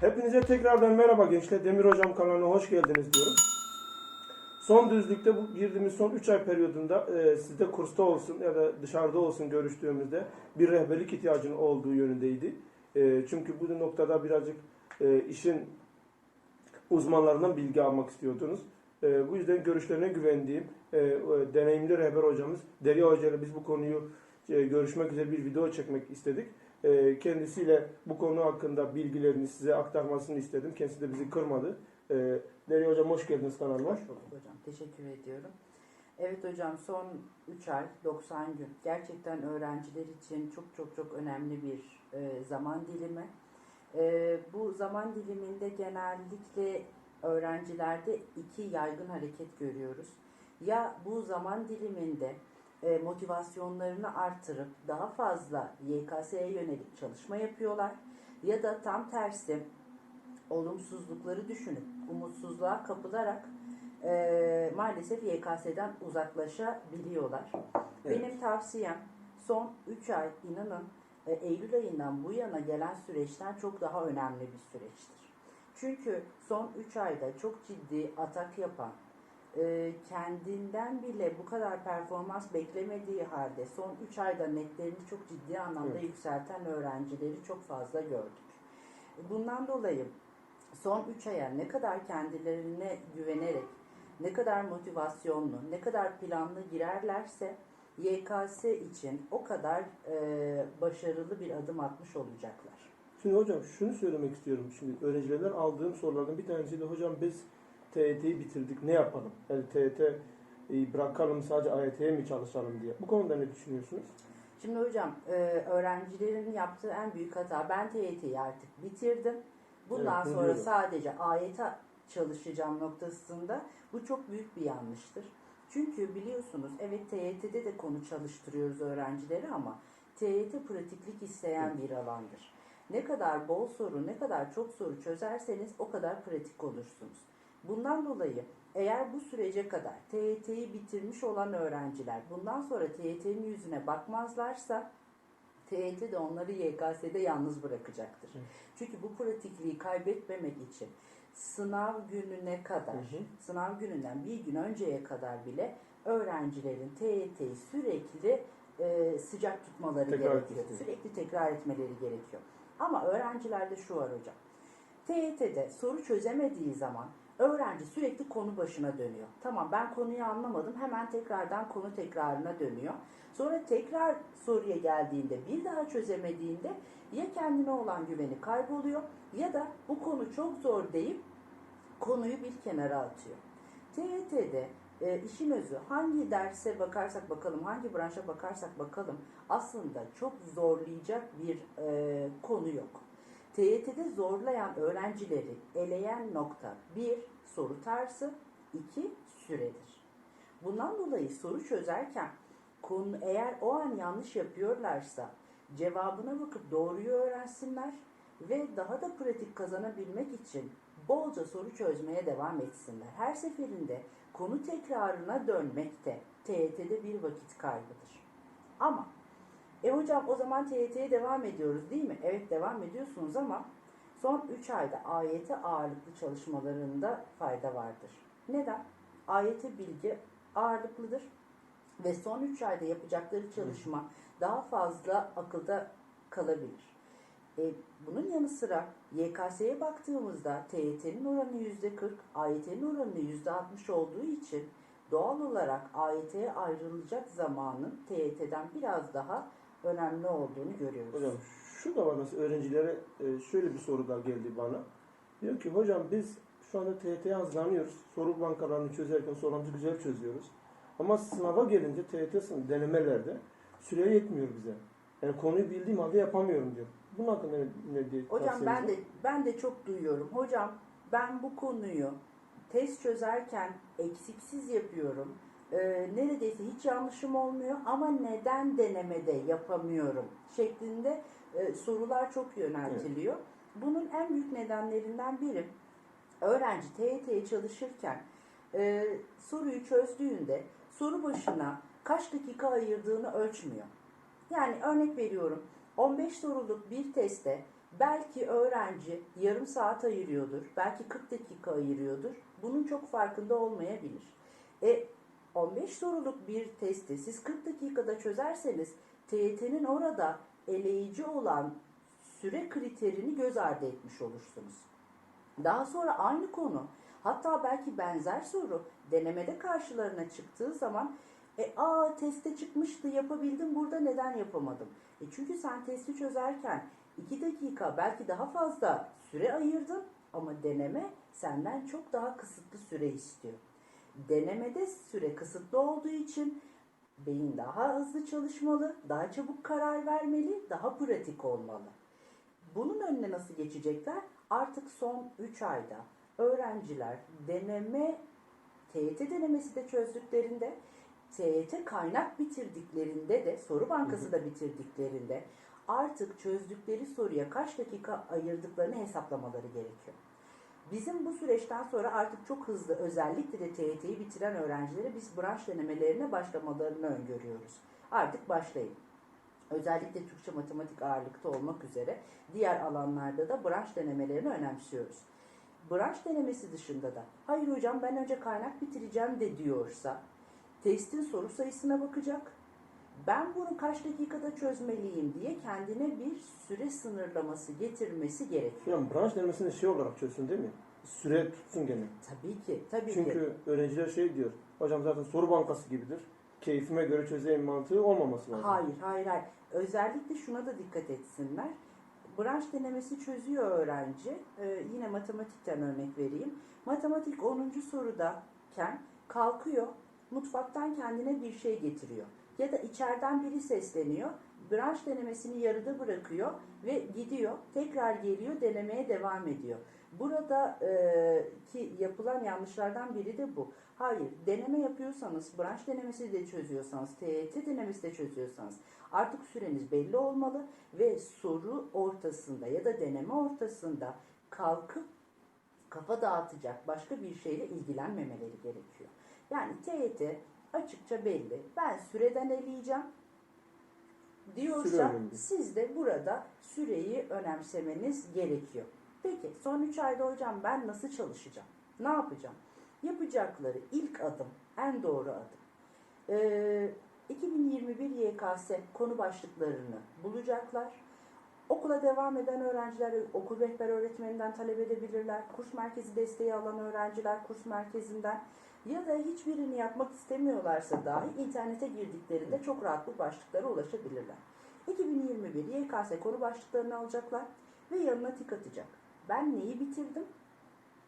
Hepinize tekrardan merhaba gençler. Demir Hocam kanalına hoş geldiniz diyorum. Son düzlükte bu girdiğimiz son 3 ay periyodunda e, sizde kursta olsun ya da dışarıda olsun görüştüğümüzde bir rehberlik ihtiyacının olduğu yönündeydi. E, çünkü bu noktada birazcık e, işin uzmanlarından bilgi almak istiyordunuz. E, bu yüzden görüşlerine güvendiğim e, e, deneyimli rehber hocamız Derya Hoca ile biz bu konuyu e, görüşmek üzere bir video çekmek istedik. E, kendisiyle bu konu hakkında bilgilerini size aktarmasını istedim. Kendisi de bizi kırmadı. E, Derya Hocam hoş geldiniz kanalıma. Hoş bulduk hocam. Teşekkür ediyorum. Evet hocam son 3 ay 90 gün gerçekten öğrenciler için çok çok çok önemli bir e, zaman dilimi. E, bu zaman diliminde genellikle öğrencilerde iki yaygın hareket görüyoruz. Ya bu zaman diliminde e, motivasyonlarını artırıp daha fazla YKS'ye yönelik çalışma yapıyorlar ya da tam tersi olumsuzlukları düşünüp umutsuzluğa kapılarak e, maalesef YKS'den uzaklaşabiliyorlar. Evet. Benim tavsiyem son 3 ay inanın e, Eylül ayından bu yana gelen süreçten çok daha önemli bir süreçtir. Çünkü son 3 ayda çok ciddi atak yapan, e, kendinden bile bu kadar performans beklemediği halde son 3 ayda netlerini çok ciddi anlamda Evet. yükselten öğrencileri çok fazla gördük. Bundan dolayı son 3 aya ne kadar kendilerine güvenerek, ne kadar motivasyonlu, ne kadar planlı girerlerse YKS için o kadar e, başarılı bir adım atmış olacaklar. Şimdi hocam şunu söylemek istiyorum. Şimdi öğrencilerden aldığım sorulardan bir tanesi de hocam biz TYT'yi bitirdik ne yapalım? Yani TYT bırakalım sadece AYT'ye mi çalışalım diye. Bu konuda ne düşünüyorsunuz? Şimdi hocam e, öğrencilerin yaptığı en büyük hata ben TYT'yi artık bitirdim. Bundan Evet, sonra sadece AYT çalışacağım noktasında bu çok büyük bir yanlıştır. Çünkü biliyorsunuz evet TYT'de de konu çalıştırıyoruz öğrencileri ama TYT pratiklik isteyen bir alandır. Ne kadar bol soru, ne kadar çok soru çözerseniz o kadar pratik olursunuz. Bundan dolayı eğer bu sürece kadar TYT'yi bitirmiş olan öğrenciler bundan sonra TYT'nin yüzüne bakmazlarsa TYT de onları YKS'de yalnız bırakacaktır. Evet. Çünkü bu pratikliği kaybetmemek için sınav gününe kadar, Hı hı. sınav gününden bir gün önceye kadar bile öğrencilerin TYT'yi sürekli e, sıcak tutmaları Tekrar gerekiyor. etmesi. Sürekli tekrar etmeleri gerekiyor. Ama öğrencilerde şu var hocam. TYT'de soru çözemediği zaman öğrenci sürekli konu başına dönüyor. Tamam ben konuyu anlamadım hemen tekrardan konu tekrarına dönüyor. Sonra tekrar soruya geldiğinde bir daha çözemediğinde ya kendine olan güveni kayboluyor ya da bu konu çok zor deyip konuyu bir kenara atıyor. TYT'de e, işin özü hangi derse bakarsak bakalım, hangi branşa bakarsak bakalım aslında çok zorlayacak bir e, konu yok. TYT'de zorlayan öğrencileri eleyen nokta bir soru tarzı, iki süredir. Bundan dolayı soru çözerken konu eğer o an yanlış yapıyorlarsa cevabına bakıp doğruyu öğrensinler ve daha da pratik kazanabilmek için bolca soru çözmeye devam etsinler. Her seferinde konu tekrarına dönmekte TYT'de bir vakit kaybıdır. Ama e hocam o zaman TYT'ye devam ediyoruz değil mi? Evet devam ediyorsunuz ama son 3 ayda AYT ağırlıklı çalışmalarında fayda vardır. Neden? AYT bilgi ağırlıklıdır ve son 3 ayda yapacakları çalışma daha fazla akılda kalabilir. E, bunun yanı sıra YKS'ye baktığımızda TYT'nin oranı %40, AYT'nin oranı %60 olduğu için doğal olarak AYT'ye ayrılacak zamanın TYT'den biraz daha önemli olduğunu görüyoruz. Hocam şu da var mesela öğrencilere e, şöyle bir soru da geldi bana. Diyor ki hocam biz şu anda TYT'ye hazırlanıyoruz. Soru bankalarını çözerken sorularımızı güzel çözüyoruz. Ama sınava gelince TYT sınavı denemelerde süre yetmiyor bize. Yani konuyu bildiğim halde yapamıyorum diyor. Bunun hakkında ne, ne diye Hocam ben de ben de çok duyuyorum. Hocam ben bu konuyu test çözerken eksiksiz yapıyorum. Ee, neredeyse hiç yanlışım olmuyor ama neden denemede yapamıyorum şeklinde e, sorular çok yöneltiliyor. Bunun en büyük nedenlerinden biri öğrenci TYT'ye çalışırken e, soruyu çözdüğünde soru başına kaç dakika ayırdığını ölçmüyor. Yani örnek veriyorum 15 soruluk bir testte Belki öğrenci yarım saat ayırıyordur, belki 40 dakika ayırıyordur. Bunun çok farkında olmayabilir. E 15 soruluk bir testi siz 40 dakikada çözerseniz TYT'nin orada eleyici olan süre kriterini göz ardı etmiş olursunuz. Daha sonra aynı konu hatta belki benzer soru denemede karşılarına çıktığı zaman e aa testte çıkmıştı yapabildim burada neden yapamadım? E çünkü sen testi çözerken 2 dakika belki daha fazla süre ayırdın ama deneme senden çok daha kısıtlı süre istiyor. Denemede süre kısıtlı olduğu için beyin daha hızlı çalışmalı, daha çabuk karar vermeli, daha pratik olmalı. Bunun önüne nasıl geçecekler? Artık son 3 ayda öğrenciler deneme, TYT denemesi de çözdüklerinde, TYT kaynak bitirdiklerinde de, soru bankası da bitirdiklerinde artık çözdükleri soruya kaç dakika ayırdıklarını hesaplamaları gerekiyor. Bizim bu süreçten sonra artık çok hızlı özellikle de TYT'yi bitiren öğrencilere biz branş denemelerine başlamalarını öngörüyoruz. Artık başlayın. Özellikle Türkçe matematik ağırlıkta olmak üzere diğer alanlarda da branş denemelerini önemsiyoruz. Branş denemesi dışında da hayır hocam ben önce kaynak bitireceğim de diyorsa testin soru sayısına bakacak. Ben bunu kaç dakikada çözmeliyim diye kendine bir süre sınırlaması getirmesi gerekiyor. Yani branş denemesini şey olarak çözsün değil mi? Süre tutsun gene. Tabii ki, tabii ki. Çünkü öğrenciler şey diyor. Hocam zaten soru bankası gibidir. Keyfime göre çözeyim mantığı olmaması lazım. Hayır, hayır, hayır. Özellikle şuna da dikkat etsinler. Branş denemesi çözüyor öğrenci. Ee, yine matematikten örnek vereyim. Matematik 10. sorudayken kalkıyor, mutfaktan kendine bir şey getiriyor. Ya da içeriden biri sesleniyor. Branş denemesini yarıda bırakıyor ve gidiyor. Tekrar geliyor, denemeye devam ediyor. Burada e, ki yapılan yanlışlardan biri de bu. Hayır, deneme yapıyorsanız, branş denemesi de çözüyorsanız, TYT denemesi de çözüyorsanız artık süreniz belli olmalı ve soru ortasında ya da deneme ortasında kalkıp kafa dağıtacak başka bir şeyle ilgilenmemeleri gerekiyor. Yani TYT açıkça belli. Ben süreden eleyeceğim Süre diyorsa önemli. siz de burada süreyi önemsemeniz gerekiyor. Peki son 3 ayda hocam ben nasıl çalışacağım? Ne yapacağım? Yapacakları ilk adım, en doğru adım. Ee, 2021 YKS konu başlıklarını bulacaklar. Okula devam eden öğrenciler okul rehber öğretmeninden talep edebilirler. Kurs merkezi desteği alan öğrenciler kurs merkezinden ya da hiçbirini yapmak istemiyorlarsa dahi internete girdiklerinde çok rahat bu başlıklara ulaşabilirler. 2021 YKS konu başlıklarını alacaklar ve yanına tik atacak. Ben neyi bitirdim?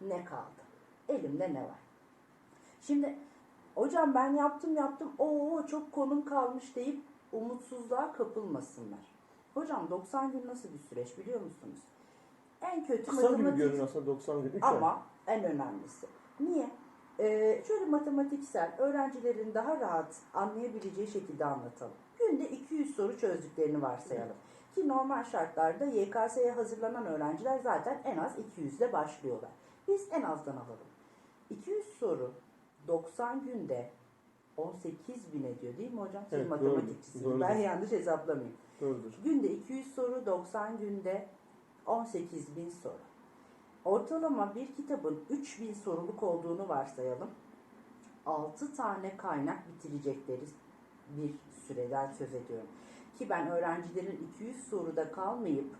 Ne kaldı? Elimde ne var? Şimdi hocam ben yaptım yaptım o çok konum kalmış deyip umutsuzluğa kapılmasınlar. Hocam 90 gün nasıl bir süreç biliyor musunuz? En kötü Kısa gibi matematik görünüyor aslında 90 gün. 3 ay. ama en önemlisi. Niye? Ee, şöyle matematiksel öğrencilerin daha rahat anlayabileceği şekilde anlatalım. Günde 200 soru çözdüklerini varsayalım. Ki normal şartlarda YKS'ye hazırlanan öğrenciler zaten en az 200 ile başlıyorlar. Biz en azdan alalım. 200 soru 90 günde 18 bin ediyor değil mi hocam? Siz Evet, matematikçisiniz. doğrudur, Ben yanlış hesaplamayayım. Doğrudur. Günde 200 soru, 90 günde 18 bin soru. Ortalama bir kitabın 3000 soruluk olduğunu varsayalım. 6 tane kaynak bitirecekleri bir süreden söz ediyorum. Ki ben öğrencilerin 200 soruda kalmayıp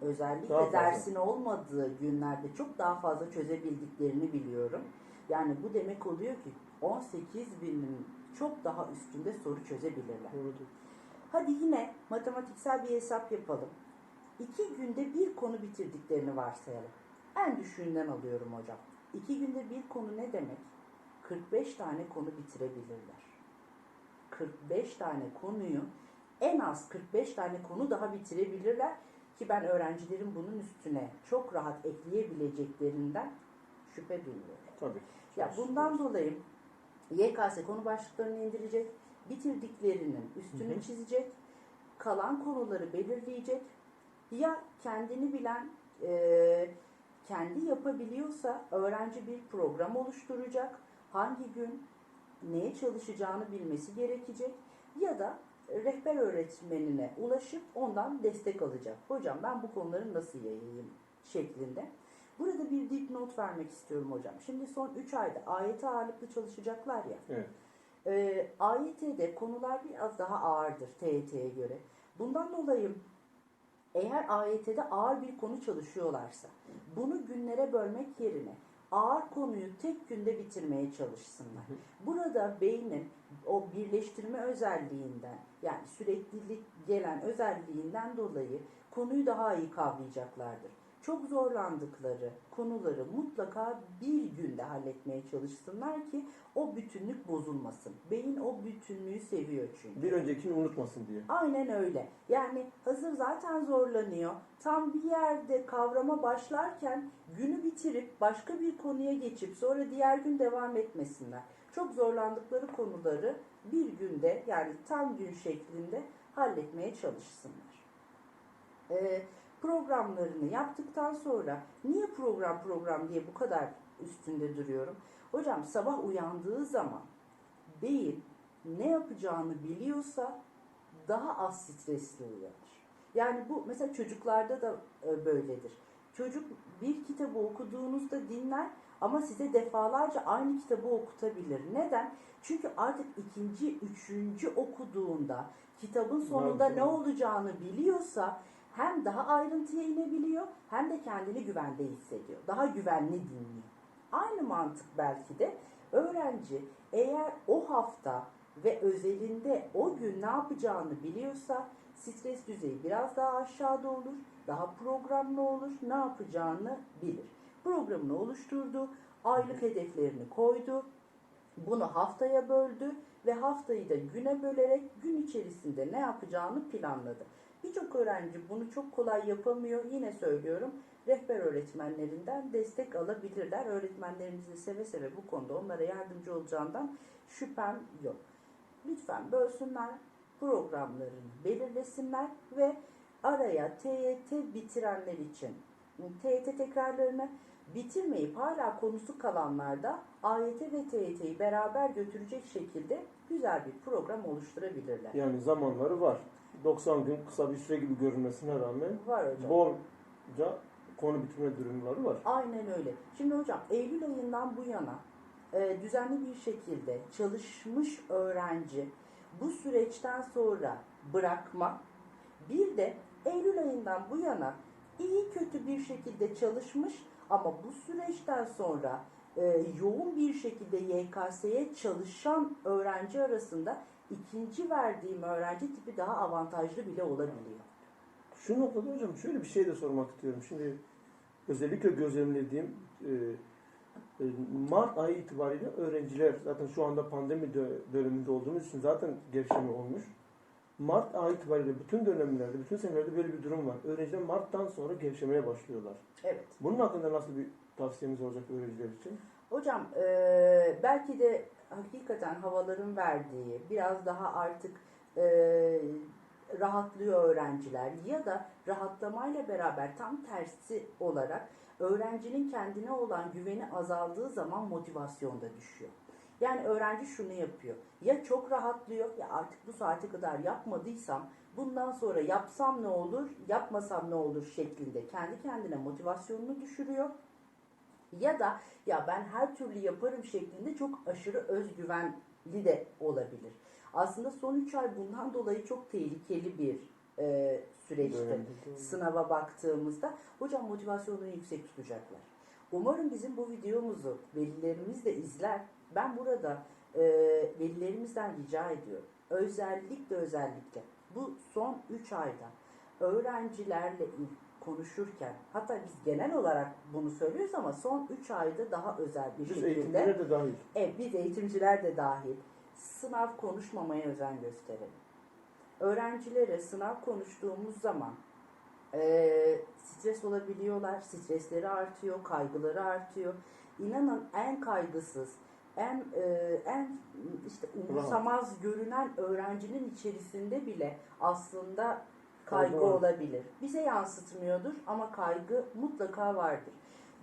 özellikle Daha fazla. dersin olmadığı günlerde çok daha fazla çözebildiklerini biliyorum. Yani bu demek oluyor ki 18 binin çok daha üstünde soru çözebilirler. Doğrudur. Hadi yine matematiksel bir hesap yapalım. İki günde bir konu bitirdiklerini varsayalım. En düşüğünden alıyorum hocam. İki günde bir konu ne demek? 45 tane konu bitirebilirler. 45 tane konuyu en az 45 tane konu daha bitirebilirler ki ben öğrencilerin bunun üstüne çok rahat ekleyebileceklerinden şüphe duymuyorum. Tabii. Ya bundan dolayı YKS konu başlıklarını indirecek, bitirdiklerinin üstünü Hı hı. çizecek, kalan konuları belirleyecek. Ya kendini bilen, e, kendi yapabiliyorsa öğrenci bir program oluşturacak. Hangi gün neye çalışacağını bilmesi gerekecek. Ya da rehber öğretmenine ulaşıp ondan destek alacak. Hocam ben bu konuları nasıl yayayım şeklinde. Burada bir dipnot vermek istiyorum hocam. Şimdi son 3 ayda AYT ağırlıklı çalışacaklar ya. Evet. E, AYT'de konular biraz daha ağırdır TYT'ye göre. Bundan dolayı eğer AYT'de ağır bir konu çalışıyorlarsa bunu günlere bölmek yerine ağır konuyu tek günde bitirmeye çalışsınlar. Burada beynin o birleştirme özelliğinden yani süreklilik gelen özelliğinden dolayı konuyu daha iyi kavrayacaklardır. Çok zorlandıkları konuları mutlaka bir günde halletmeye çalışsınlar ki o bütünlük bozulmasın. Beyin o bütünlüğü seviyor çünkü. Bir öncekini unutmasın diye. Aynen öyle. Yani hazır zaten zorlanıyor. Tam bir yerde kavrama başlarken günü bitirip başka bir konuya geçip sonra diğer gün devam etmesinler. Çok zorlandıkları konuları bir günde yani tam gün şeklinde halletmeye çalışsınlar. Ee, programlarını yaptıktan sonra niye program program diye bu kadar üstünde duruyorum? Hocam sabah uyandığı zaman beyin ne yapacağını biliyorsa daha az stresli uyanır. Yani bu mesela çocuklarda da e, böyledir. Çocuk bir kitabı okuduğunuzda dinler ama size defalarca aynı kitabı okutabilir. Neden? Çünkü artık ikinci, üçüncü okuduğunda kitabın sonunda ne olacağını biliyorsa hem daha ayrıntıya inebiliyor hem de kendini güvende hissediyor. Daha güvenli dinliyor. Aynı mantık belki de öğrenci eğer o hafta ve özelinde o gün ne yapacağını biliyorsa stres düzeyi biraz daha aşağıda olur, daha programlı olur, ne yapacağını bilir. Programını oluşturdu, aylık hedeflerini koydu, bunu haftaya böldü ve haftayı da güne bölerek gün içerisinde ne yapacağını planladı. Birçok öğrenci bunu çok kolay yapamıyor. Yine söylüyorum rehber öğretmenlerinden destek alabilirler. Öğretmenlerimizin seve seve bu konuda onlara yardımcı olacağından şüphem yok. Lütfen bölsünler, programlarını belirlesinler ve araya TYT bitirenler için TYT tekrarlarını bitirmeyip hala konusu kalanlarda AYT ve TYT'yi beraber götürecek şekilde güzel bir program oluşturabilirler. Yani zamanları var. 90 gün kısa bir süre gibi görünmesine rağmen Var hocam. bolca konu bitirme durumları var. Aynen öyle. Şimdi hocam Eylül ayından bu yana e, düzenli bir şekilde çalışmış öğrenci bu süreçten sonra bırakma bir de Eylül ayından bu yana iyi kötü bir şekilde çalışmış ama bu süreçten sonra e, yoğun bir şekilde YKS'ye çalışan öğrenci arasında ikinci verdiğim öğrenci tipi daha avantajlı bile olabiliyor. Şu noktada hocam şöyle bir şey de sormak istiyorum. Şimdi özellikle gözlemlediğim e, e, Mart ayı itibariyle öğrenciler zaten şu anda pandemi dö- döneminde olduğumuz için zaten gevşeme olmuş. Mart ayı itibariyle bütün dönemlerde, bütün senelerde böyle bir durum var. Öğrenciler Mart'tan sonra gevşemeye başlıyorlar. Evet. Bunun hakkında nasıl bir tavsiyemiz olacak öğrenciler için? Hocam eee, belki de hakikaten havaların verdiği biraz daha artık eee, rahatlıyor öğrenciler ya da rahatlamayla beraber tam tersi olarak öğrencinin kendine olan güveni azaldığı zaman motivasyon da düşüyor. Yani öğrenci şunu yapıyor. Ya çok rahatlıyor ya artık bu saate kadar yapmadıysam bundan sonra yapsam ne olur, yapmasam ne olur şeklinde kendi kendine motivasyonunu düşürüyor. Ya da ya ben her türlü yaparım şeklinde çok aşırı özgüvenli de olabilir. Aslında son 3 ay bundan dolayı çok tehlikeli bir e, süreçti. Dönemde. Sınava baktığımızda hocam motivasyonunu yüksek tutacaklar. Umarım bizim bu videomuzu velilerimiz de izler. Ben burada e, velilerimizden rica ediyorum. Özellikle özellikle bu son 3 ayda öğrencilerle il- konuşurken hatta biz genel olarak bunu söylüyoruz ama son 3 ayda daha özel bir Biz şekilde eğitimlere de dahil. Evet, biz eğitimciler de dahil sınav konuşmamaya özen gösterelim. Öğrencilere sınav konuştuğumuz zaman eee, stres olabiliyorlar, stresleri artıyor, kaygıları artıyor. İnanın en kaygısız, en eee, en işte umursamaz görünen öğrencinin içerisinde bile aslında kaygı olabilir. Bize yansıtmıyordur ama kaygı mutlaka vardır.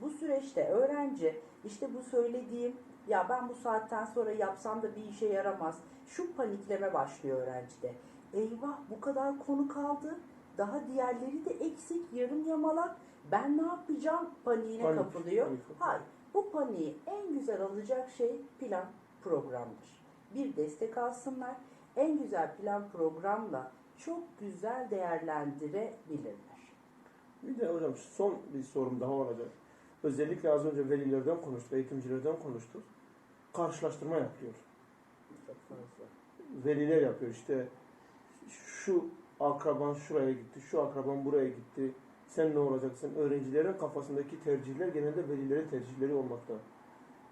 Bu süreçte öğrenci işte bu söylediğim ya ben bu saatten sonra yapsam da bir işe yaramaz. Şu panikleme başlıyor öğrencide. eyvah bu kadar konu kaldı. Daha diğerleri de eksik, yarım yamalak. Ben ne yapacağım paniğine Panik, kapılıyor. panik. Hayır. Bu paniği en güzel alacak şey plan programdır. Bir destek alsınlar. En güzel plan programla çok güzel değerlendirebilirler. Bir de hocam son bir sorum daha olacak. Özellikle az önce velilerden konuştuk, eğitimcilerden konuştuk. Karşılaştırma yapıyor. Veliler yapıyor işte şu akraban şuraya gitti, şu akraban buraya gitti. Sen ne olacaksın? Öğrencilerin kafasındaki tercihler genelde velilerin tercihleri olmakta.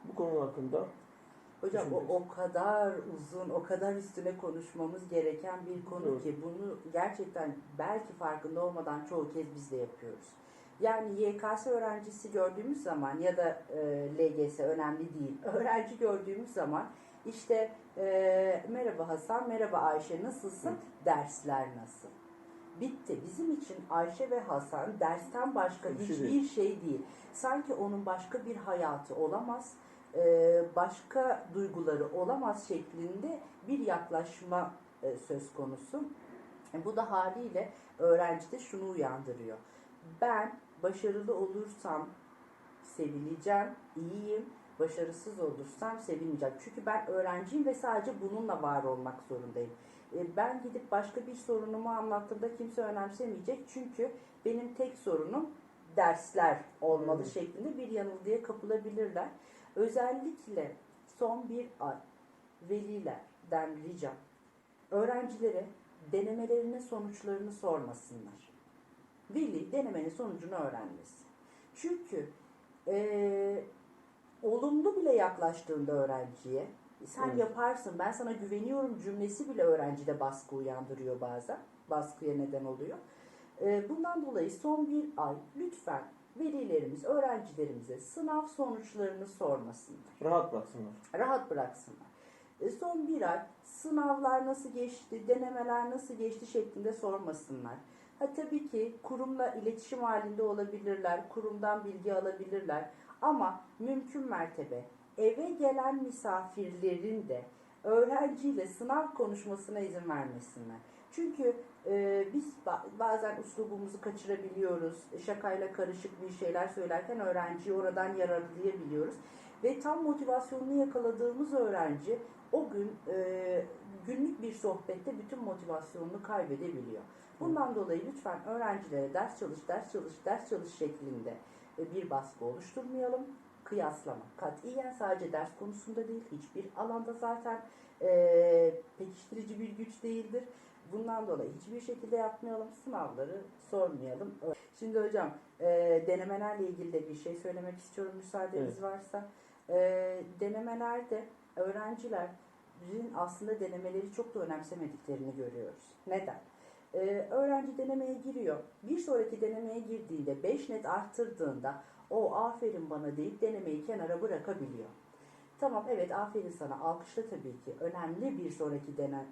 Bu konu hakkında Hocam o, o kadar uzun, o kadar üstüne konuşmamız gereken bir konu Doğru. ki bunu gerçekten belki farkında olmadan çoğu kez biz de yapıyoruz. Yani YKS öğrencisi gördüğümüz zaman ya da e, LGS önemli değil. Öğrenci gördüğümüz zaman işte e, merhaba Hasan, merhaba Ayşe nasılsın? Dersler nasıl? Bitti. Bizim için Ayşe ve Hasan dersten başka Bir şey hiçbir değil. şey değil. Sanki onun başka bir hayatı olamaz, başka duyguları olamaz şeklinde bir yaklaşma e, söz konusu. E, Bu da haliyle öğrencide şunu uyandırıyor. Ben başarılı olursam sevileceğim, iyiyim. Başarısız olursam sevilmeyeceğim. Çünkü ben öğrenciyim ve sadece bununla var olmak zorundayım. E, Ben gidip başka bir sorunumu anlattığımda kimse önemsemeyecek. Çünkü benim tek sorunum dersler olmalı Hmm. şeklinde bir yanılgıya kapılabilirler. Özellikle son bir ay velilerden ricam öğrencilere denemelerinin sonuçlarını sormasınlar. Veli denemenin sonucunu öğrenmesin. Çünkü eee, olumlu bile yaklaştığında öğrenciye sen Evet. yaparsın ben sana güveniyorum cümlesi bile öğrencide baskı uyandırıyor bazen. Baskıya neden oluyor. Eee, bundan dolayı son bir ay lütfen velilerimiz öğrencilerimize sınav sonuçlarını sormasınlar rahat bıraksınlar. rahat bıraksınlar. E, son bir ay sınavlar nasıl geçti, denemeler nasıl geçti şeklinde sormasınlar. Ha tabii ki kurumla iletişim halinde olabilirler, kurumdan bilgi alabilirler ama mümkün mertebe eve gelen misafirlerin de öğrenciyle sınav konuşmasına izin vermesinler. Çünkü e, biz ba- bazen uslubumuzu kaçırabiliyoruz. Şakayla karışık bir şeyler söylerken öğrenciyi oradan yararlayabiliyoruz. Ve tam motivasyonunu yakaladığımız öğrenci o gün e, günlük bir sohbette bütün motivasyonunu kaybedebiliyor. Bundan dolayı lütfen öğrencilere ders çalış, ders çalış, ders çalış şeklinde e, bir baskı oluşturmayalım. Kıyaslama. Katiyen sadece ders konusunda değil, hiçbir alanda zaten e, pekiştirici bir güç değildir. Bundan dolayı hiçbir şekilde yapmayalım, sınavları sormayalım. Şimdi hocam e, denemelerle ilgili de bir şey söylemek istiyorum müsaadeniz Evet. varsa. E, denemelerde öğrencilerin aslında denemeleri çok da önemsemediklerini görüyoruz. Neden? Ee, öğrenci denemeye giriyor. Bir sonraki denemeye girdiğinde 5 net arttırdığında o aferin bana deyip denemeyi kenara bırakabiliyor. Tamam evet aferin sana alkışla tabii ki. Önemli bir sonraki dene-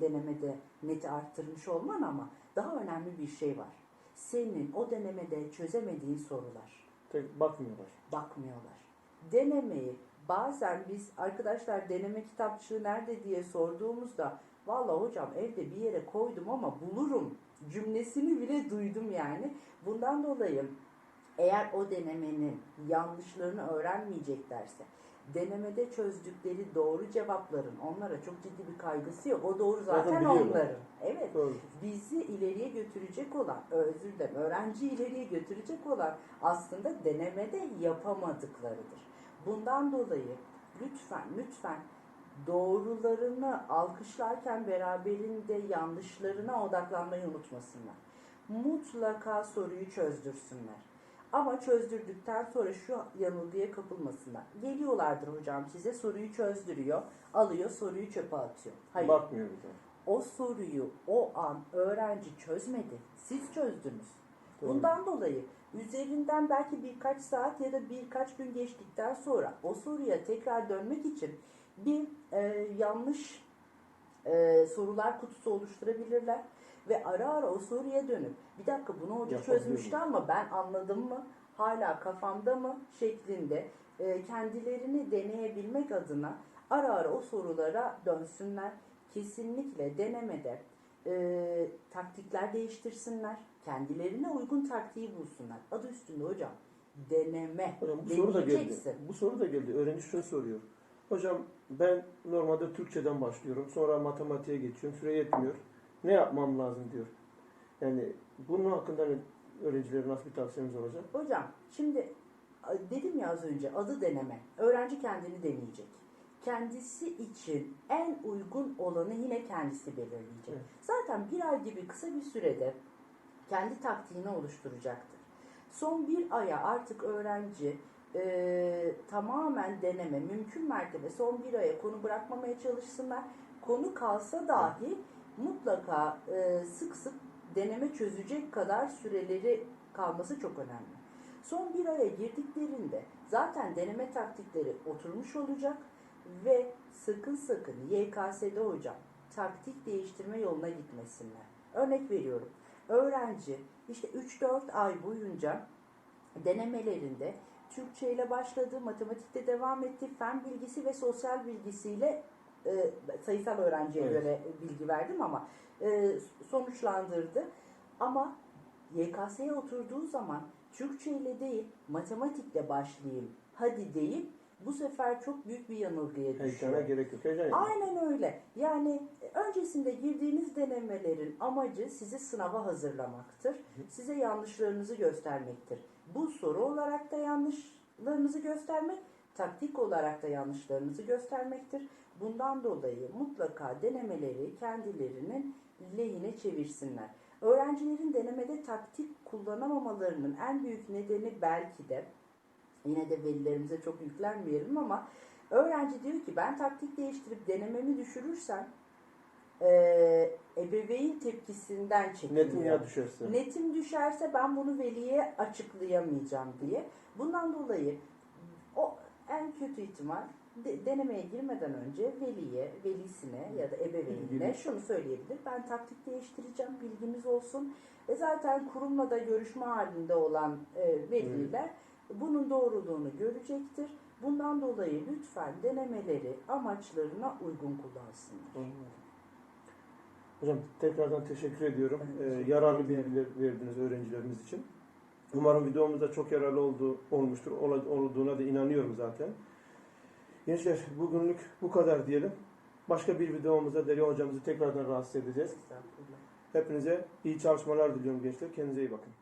denemede neti arttırmış olman ama daha önemli bir şey var. Senin o denemede çözemediğin sorular Tek bakmıyorlar. bakmıyorlar. Denemeyi bazen biz arkadaşlar deneme kitapçığı nerede diye sorduğumuzda valla hocam evde bir yere koydum ama bulurum cümlesini bile duydum yani. Bundan dolayı eğer o denemenin yanlışlarını öğrenmeyeceklerse denemede çözdükleri doğru cevapların onlara çok ciddi bir kaygısı yok. O doğru Zaten onların. Evet Doğru. bizi ileriye götürecek olan, özür dilerim, öğrenci ileriye götürecek olan aslında denemede yapamadıklarıdır. Bundan dolayı lütfen lütfen doğrularını alkışlarken beraberinde yanlışlarına odaklanmayı unutmasınlar. Mutlaka soruyu çözdürsünler. Ama çözdürdükten sonra şu yanılgıya kapılmasınlar. Geliyorlardır hocam size soruyu çözdürüyor, alıyor soruyu çöpe atıyor. Hayır Bakmıyor bir de. o soruyu o an öğrenci çözmedi. Siz çözdünüz. Doğru. Bundan dolayı üzerinden belki birkaç saat ya da birkaç gün geçtikten sonra o soruya tekrar dönmek için bir e, yanlış e, sorular kutusu oluşturabilirler ve ara ara o soruya dönüp bir dakika bunu hoca çözmüştü ama ben anladım mı hala kafamda mı şeklinde e, kendilerini deneyebilmek adına ara ara o sorulara dönsünler. Kesinlikle denemede e, taktikler değiştirsinler. Kendilerine uygun taktiği bulsunlar. Adı üstünde hocam. Deneme. Hocam bu soru da geldi. Bu soru da geldi. Öğrenci şunu soruyor. Hocam ben normalde Türkçeden başlıyorum. Sonra matematiğe geçiyorum. Süre yetmiyor. Ne yapmam lazım diyor. Yani bunun hakkında öğrencilere nasıl bir tavsiyeniz olacak? Hocam şimdi dedim ya az önce adı deneme. Öğrenci kendini deneyecek. Kendisi için en uygun olanı yine kendisi belirleyecek. Evet. Zaten bir ay gibi kısa bir sürede kendi taktiğini oluşturacaktır. Son bir aya artık öğrenci e, tamamen deneme, mümkün mertebe son bir aya konu bırakmamaya çalışsınlar. Konu kalsa dahi mutlaka e, sık sık deneme çözecek kadar süreleri kalması çok önemli. Son bir aya girdiklerinde zaten deneme taktikleri oturmuş olacak ve sakın sakın YKS'de hocam taktik değiştirme yoluna gitmesinler. Örnek veriyorum. Öğrenci işte 3-4 ay boyunca denemelerinde Türkçe ile başladı, matematikte devam etti, fen bilgisi ve sosyal bilgisiyle e, sayısal öğrenciye Evet. göre bilgi verdim ama e, sonuçlandırdı. Ama YKS'ye oturduğu zaman Türkçe ile değil matematikle başlayayım hadi deyip bu sefer çok büyük bir yanılgıya düşüyor. Heyecana gerek yok. Heyecan. Aynen öyle. Yani öncesinde girdiğiniz denemelerin amacı sizi sınava hazırlamaktır. Size yanlışlarınızı göstermektir. Bu soru olarak da yanlışlarınızı göstermek, taktik olarak da yanlışlarınızı göstermektir. Bundan dolayı mutlaka denemeleri kendilerinin lehine çevirsinler. Öğrencilerin denemede taktik kullanamamalarının en büyük nedeni belki de yine de velilerimize çok yüklenmeyelim ama öğrenci diyor ki ben taktik değiştirip denememi düşürürsem eee ebeveyn tepkisinden çekiniyor. Netim ya düşerse. Netim düşerse ben bunu veliye açıklayamayacağım diye. Bundan dolayı o en kötü ihtimal de- denemeye girmeden önce veliye, velisine ya da ebeveynine şunu söyleyebilir. Ben taktik değiştireceğim, bilginiz olsun. Ve zaten kurumla da görüşme halinde olan e, veliler bunun doğruluğunu görecektir. Bundan dolayı lütfen denemeleri amaçlarına uygun kullansınlar. Anladım. Hocam tekrardan teşekkür ediyorum. Ben Ee, yararlı bilgiler verdiniz öğrencilerimiz için. Umarım videomuzda çok yararlı oldu, olmuştur. Ola- Olduğuna da inanıyorum zaten. Gençler bugünlük bu kadar diyelim. Başka bir videomuzda Derya hocamızı tekrardan rahatsız edeceğiz. Hepinize iyi çalışmalar diliyorum gençler. Kendinize iyi bakın.